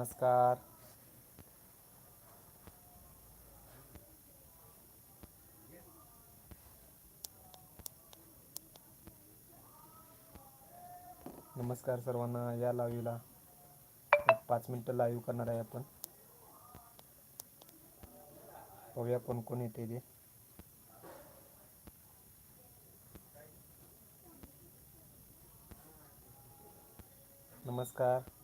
नमस्कार. नमस्कार सर्वांना या लाईव्हला एक पाच मिनटं लाईव्ह करणार आहे आपण. पाहूया कोण कोण येते ते. नमस्कार.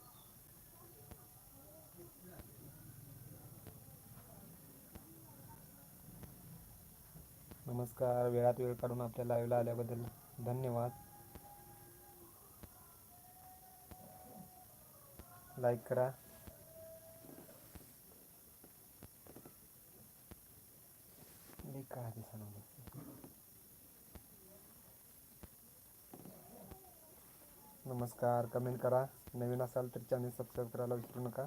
नमस्कार. वेळात वेळ काढून आपल्या लाईव्हला आल्याबद्दल धन्यवाद. लाईक करा. नमस्कार. कमेंट करा. नवीन असाल तर चॅनल सबस्क्राईब करायला विसरू नका.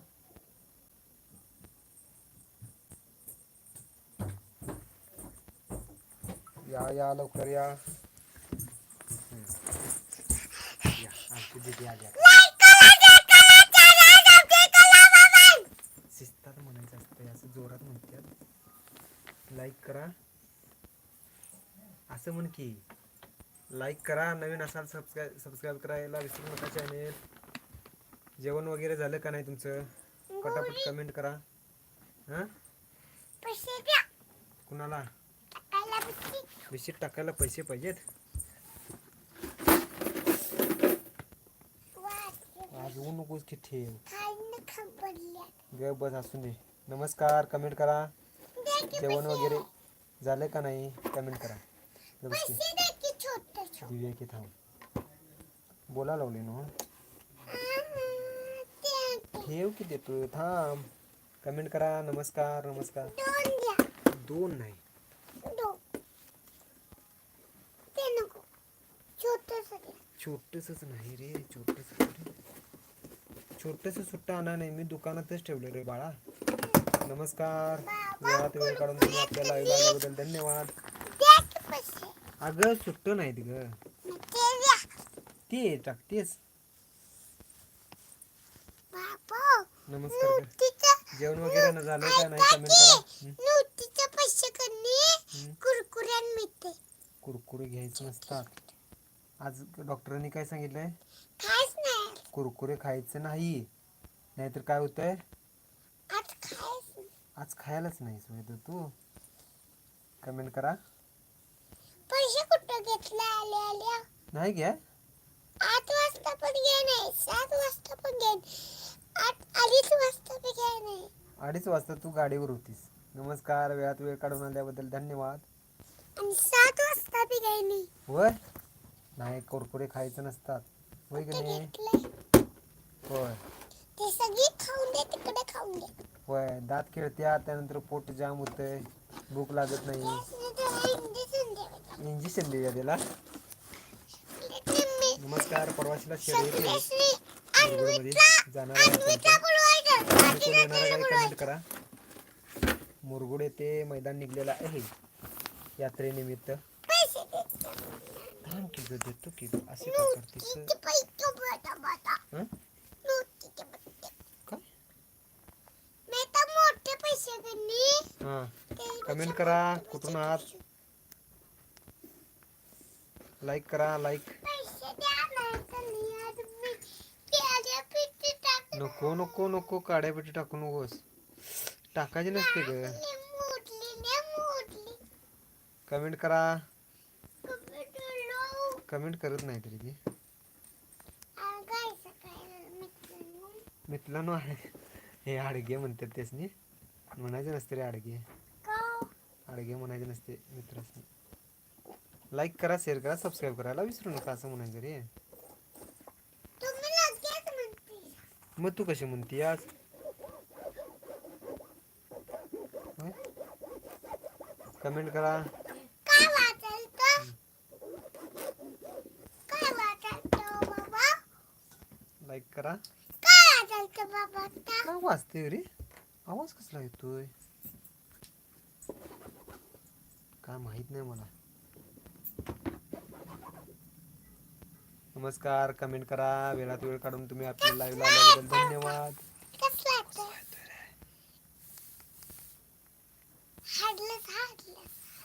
या लवकर या. आमची दीदी आली. शिस्तात म्हणायचं असतं असं जोरात म्हणतात. लाईक करा. असं म्हण की लाईक करा नवीन असाल सबस्क्राईब सबस्क्राईब करायला विसरू नका चॅनेल जेवण वगैरे झालं का नाही तुमचं? पटापट कमेंट करा. हां? कुणाला? बिस्किट टाकायला पैसे पाहिजेत. आज ऊन नकोस की ठेव. खायला खबरल्या ग बस असून दे. नमस्कार कमेंट करा. जेवण. वगैरे झालं का नाही कमेंट करा. द्या की. दिव्या थांब. बोला लावले ना. ठेव की देतो थांब. कमेंट करा. नमस्कार नमस्कार. दोन नाही दोन ते नको छोटस द्या छोटसच नाही रे छोटस छोटस सुट्टा आणा नाही मी दुकानातच ठेवलं रे बाळा. नमस्कार. वेळात वेळ काढून तुम्ही आपल्या लाईव्ह आल्याबद्दल धन्यवाद. अगं सुट्ट ग. मग ते द्या. ते टाकतेस. नमस्कार जेवण वगैरे न झालं का नाही? कमेंट करा? कुरकुऱ्यान मिळते कुरकुरे घ्यायचे नसतात. आज डॉक्टरांनी काय सांगितलंय? नाही. कुरकुरे खायचं नाही. नाहीतर काय होतंय? आज नाही. आज खायलाच नाही सोय तू. कमेंट करा. पैसे कुठं घेतले आले आल्या नाही घ्या. आठ वाजता पण घ्या नाही सात वाजता पण घ्या आठ अडीच वाजता पण घ्या नाही. अडीच वाजता तू गाडीवर होतीस. नमस्कार वेळात वेळ काढून आल्याबद्दल धन्यवाद. आणि सात वाजता बी घ्या नाही. होय? नाही कुरकुरे खायचं नसतात. होय की नाही? होय. ते सगळी खाऊन दे तिकडे खाऊन दे. होय दात खेळत्या त्यानंतर पोट जाम होतंय भूक लागत नाही. इंजेक्शन देऊया त्याला. नमस्कार परवाशीला शर्यत आहे सगळ्यांनी मध्ये जाणार आहे आपण. अन्विता बोलवायचं तुम्ही कोण येणार आहे काय कमेंट करा. मुरगुड येथे मैदान निघलेलं आहे. यात्रेनिमित्त. पैसे दे थांब की गं, देतो की गं. असे काय करतेस नुतीचे पैसे बटा बटा हं? काय मी तर मोठे पैसे कमेंट करा कुठून आहात लाईक करा लाईक पैसे द्या नाही तर नाही आज मी पिठी टाकले नको नको नको काड्या पेटी टाकू नकोस टाकायचे नसते ग मोडली ने मोडली कमेंट करा कमेंट करत नाही तरी ती. मित्रांनो आहे. हे आडगे म्हणतात त्यासनी. म्हणायचे नसते रे आडगे. का आडगे म्हणायचे नसते मित्रासनी. लाईक करा शेअर करा सबस्क्राईब करायला विसरू नका असं म्हणायचं रे. मग तू कशी म्हणती आज कमेंट करा. लाईक करा. काय वाजते रे? आवाज कसला येतोय? काय माहीत नाही मला. नमस्कार कमेंट करा. वेळात वेळ काढून तुम्ही आपल्या लाईव्ह आल्याबद्दल धन्यवाद.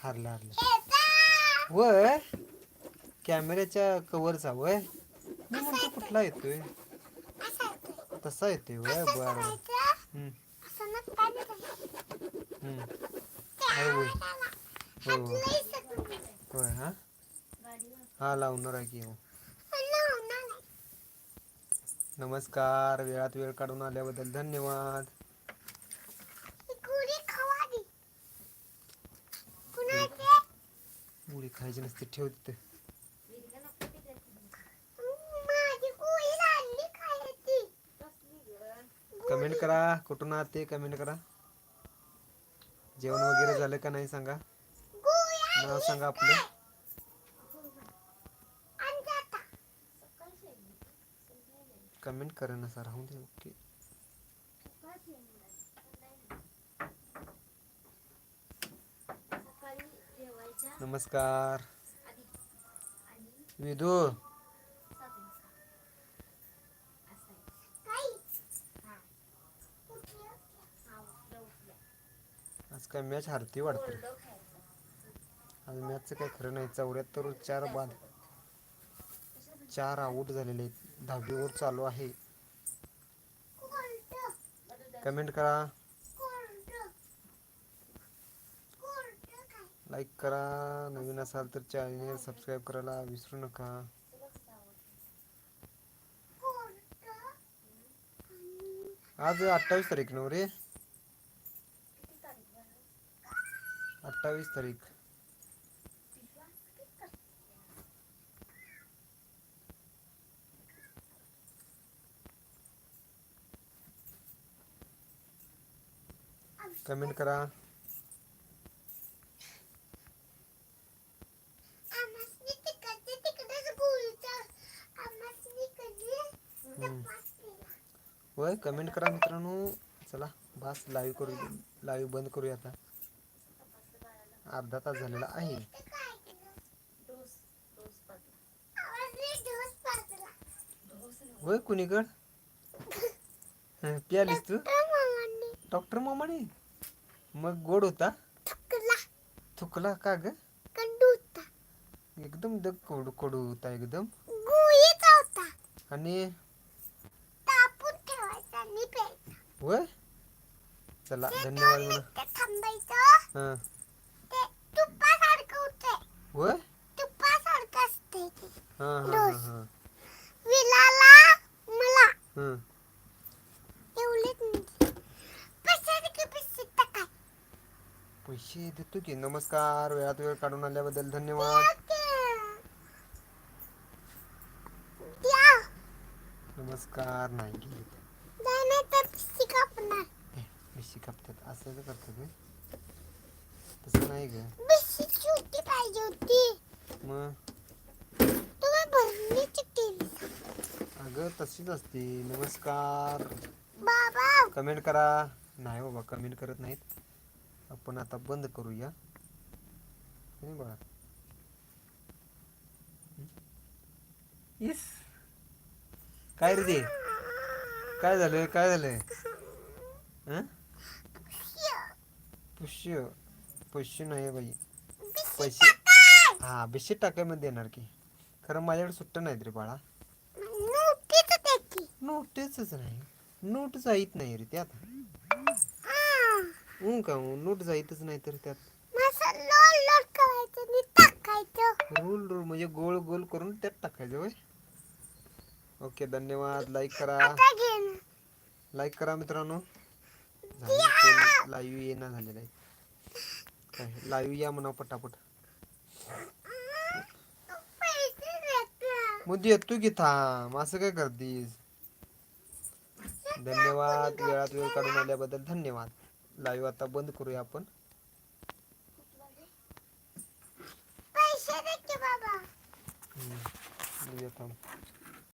हारलं हारलं. व कॅमेऱ्याच्या कवरचा वय. मी म्हणतो कुठला येतोय? तसं आहे ते वय बर होय. हो होय हा हा लावणार आहे की हो नमस्कार वेळात वेळ काढून आल्याबद्दल धन्यवाद मुली खायची नसते ठेव तिथे कमेंट करा कुठून आहात ते कमेंट करा. जेवण वगैरे झालं का नाही सांगा. नाव सांगा आपलं. कमेंट करा ना सर राहून दे ओके. नमस्कार. विधू काय मॅच हारती वाढते आज मॅचचं काय खरं नाही. चौऱ्याहत्तर चार बाद. चार आऊट झालेले आहेत. दहावी ओव्हर चालू आहे. कमेंट करा. लाईक करा. नवीन असाल तर चॅनल सबस्क्राईब करायला विसरू नका. आज अठ्ठावीस तारीख नऊ रे? अठ्ठावीस तारीख. कमेंट करा. हम्म. होय कमेंट करा मित्रांनो. चला बस लाईव्ह करू लाईव्ह बंद करूया आता. अर्धा तास झालेला आहे. होय कुणीकड? प्यालीस तू? डॉक्टर मामाने? मग गोड होता? थुकला. का ग? एकदम दग कडू कडू होता एकदम. आणि? होय? चला धन्यवाद म्हणा मिनिटं थांबायचं हां ते तुपासारखं होतंय होय तुपासारखं असतंय ते. हां हां डोस. हां हां. विलाला मला. हं. एवढेच नाही पैसे पैसे टाकाय पैसे देतो की. नमस्कार. वेळात वेळ काढून आल्याबद्दल धन्यवाद. नमस्कार. नाही गेले. मिशी कापतात. असं तर करतात? तसं नाही ग. पाहिजे होती. मग? तुम्ही भरणीची केली अगं तशीच असते. नमस्कार. बाबा. कमेंट करा. नाही बाबा कमेंट करत नाहीत. आपण आता बंद करूया. हे बघा. इस. काय रे ते? काय झालं काय झालं हं? पुष्य. पुष्य नाही बाई. पैसे. हा बेशे टाकायमध्ये देणार की. खरं माझ्याकडे सुट्ट नाहीत रे बाळा. नोटीच नाही. नोट जाईत नाही रे त्यात. हं. का नोट जाईतच नाही तर त्यात. रोल रोल म्हणजे गोल गोल करून त्यात टाकायचं होय. ओके धन्यवाद. लाईक करा. लाईक करा मित्रांनो. झालं लाईव्ह येणं झालेलं आहे. काय? लाईव्ह या म्हणा पटापट. पैसे मग येतो की थांब. असं काय करतीस? धन्यवाद. वेळात वेळ काढून आल्याबद्दल धन्यवाद. लाईव्ह आता बंद करूया आपण. बाबा थांब.